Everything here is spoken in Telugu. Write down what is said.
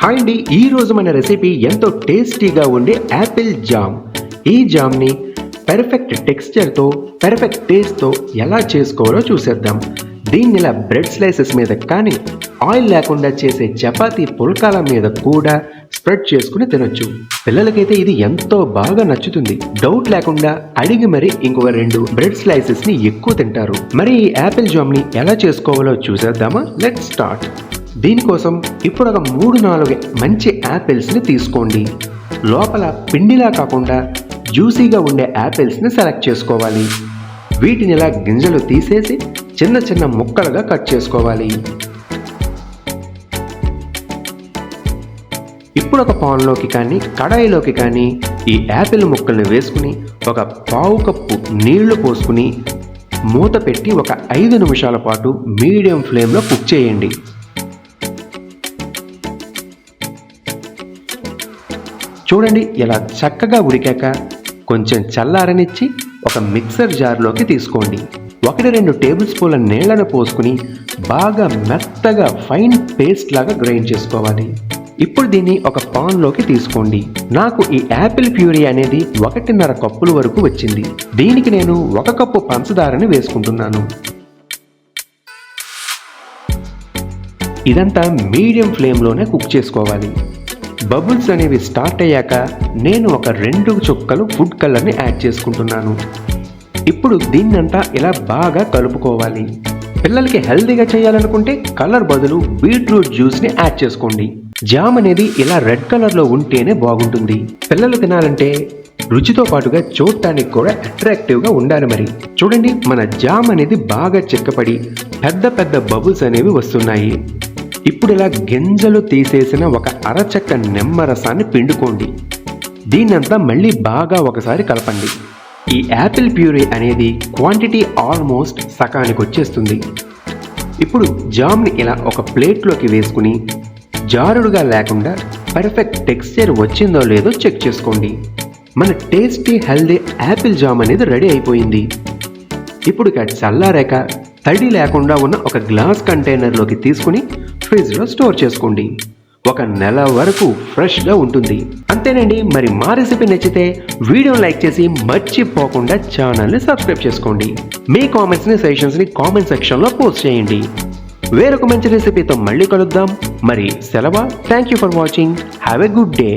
హాయ్ అండి. ఈ రోజు మన రెసిపీ ఎంతో టేస్టీగా ఉండే యాపిల్ జామ్. ఈ జామ్ని పెర్ఫెక్ట్ టెక్స్చర్తో పెర్ఫెక్ట్ టేస్ట్తో ఎలా చేసుకోవాలో చూసేద్దాం. దీన్ని ఇలా బ్రెడ్ స్లైసెస్ మీద కానీ ఆయిల్ లేకుండా చేసే చపాతీ పుల్కాల మీద కూడా స్ప్రెడ్ చేసుకుని తినొచ్చు. పిల్లలకైతే ఇది ఎంతో బాగా నచ్చుతుంది. డౌట్ లేకుండా అడిగి మరి ఇంకొక రెండు బ్రెడ్ స్లైసెస్ని ఎక్కువ తింటారు. మరి ఈ యాపిల్ జామ్ని ఎలా చేసుకోవాలో చూసేద్దామా? లెట్ స్టార్ట్ దీనికోసం ఇప్పుడు ఒక మూడు నాలుగు మంచి యాపిల్స్ని తీసుకోండి. లోపల పిండిలా కాకుండా జ్యూసీగా ఉండే యాపిల్స్ని సెలెక్ట్ చేసుకోవాలి. వీటిని ఇలా గింజలు తీసేసి చిన్న చిన్న ముక్కలుగా కట్ చేసుకోవాలి. ఇప్పుడు ఒక పాన్లోకి కానీ కడాయిలోకి కానీ ఈ యాపిల్ ముక్కల్ని వేసుకుని ఒక పావు కప్పు నీళ్ళు పోసుకుని మూత పెట్టి ఒక ఐదు నిమిషాల పాటు మీడియం ఫ్లేమ్లో కుక్ చేయండి. చూడండి ఇలా చక్కగా ఉడికాక కొంచెం చల్లారనిచ్చి ఒక మిక్సర్ జార్లోకి తీసుకోండి. ఒకటి రెండు టేబుల్ స్పూన్ల నీళ్ళను పోసుకుని బాగా మెత్తగా ఫైన్ పేస్ట్ లాగా గ్రైండ్ చేసుకోవాలి. ఇప్పుడు దీన్ని ఒక పాన్లోకి తీసుకోండి. నాకు ఈ యాపిల్ ప్యూరీ అనేది ఒకటిన్నర కప్పుల వరకు వచ్చింది. దీనికి నేను ఒక కప్పు పంచదారని వేసుకుంటున్నాను. ఇదంతా మీడియం ఫ్లేమ్లోనే కుక్ చేసుకోవాలి. బబుల్స్ అనేవి స్టార్ట్ అయ్యాక నేను ఒక రెండు చుక్కలు ఫుడ్ కలర్ని యాడ్ చేసుకుంటున్నాను. ఇప్పుడు దీన్నంతా ఇలా బాగా కలుపుకోవాలి. పిల్లలకి హెల్తీగా చేయాలనుకుంటే కలర్ బదులు బీట్రూట్ జ్యూస్ని యాడ్ చేసుకోండి. జామ్ అనేది ఇలా రెడ్ కలర్లో ఉంటేనే బాగుంటుంది. పిల్లలు తినాలంటే రుచితో పాటుగా చూడటానికి కూడా అట్రాక్టివ్గా ఉండాలి మరి. చూడండి మన జామ్ అనేది బాగా చిక్కపడి పెద్ద పెద్ద బబుల్స్ అనేవి వస్తున్నాయి. ఇప్పుడు ఇలా గింజలు తీసేసిన ఒక అరచక్క నిమ్మరసాన్ని పిండుకోండి. దీన్నంతా మళ్ళీ బాగా ఒకసారి కలపండి. ఈ యాపిల్ ప్యూరీ అనేది క్వాంటిటీ ఆల్మోస్ట్ సకానికి వచ్చేస్తుంది. ఇప్పుడు జామ్ని ఇలా ఒక ప్లేట్లోకి వేసుకుని జారుడుగా లేకుండా పర్ఫెక్ట్ టెక్స్చర్ వచ్చిందో లేదో చెక్ చేసుకోండి. మన టేస్టీ హెల్దీ యాపిల్ జామ్ అనేది రెడీ అయిపోయింది. ఇప్పుడు ఇక చల్లారాక తడి లేకుండా ఉన్న ఒక గ్లాస్ కంటైనర్లోకి తీసుకుని ఫ్రిడ్జ్లో స్టోర్ చేసుకోండి. ఒక నెల వరకు ఫ్రెష్గా ఉంటుంది. అంతేనండి మరి మా రెసిపీ నచ్చితే వీడియో లైక్ చేసి మర్చిపోకుండా ఛానల్ని సబ్స్క్రైబ్ చేసుకోండి. మీ కామెంట్స్ని సజెషన్స్ని కామెంట్ సెక్షన్లో పోస్ట్ చేయండి. వేరొక మంచి రెసిపీతో మళ్ళీ కలుద్దాం. మరి సెలవా? Thank you for watching have a good day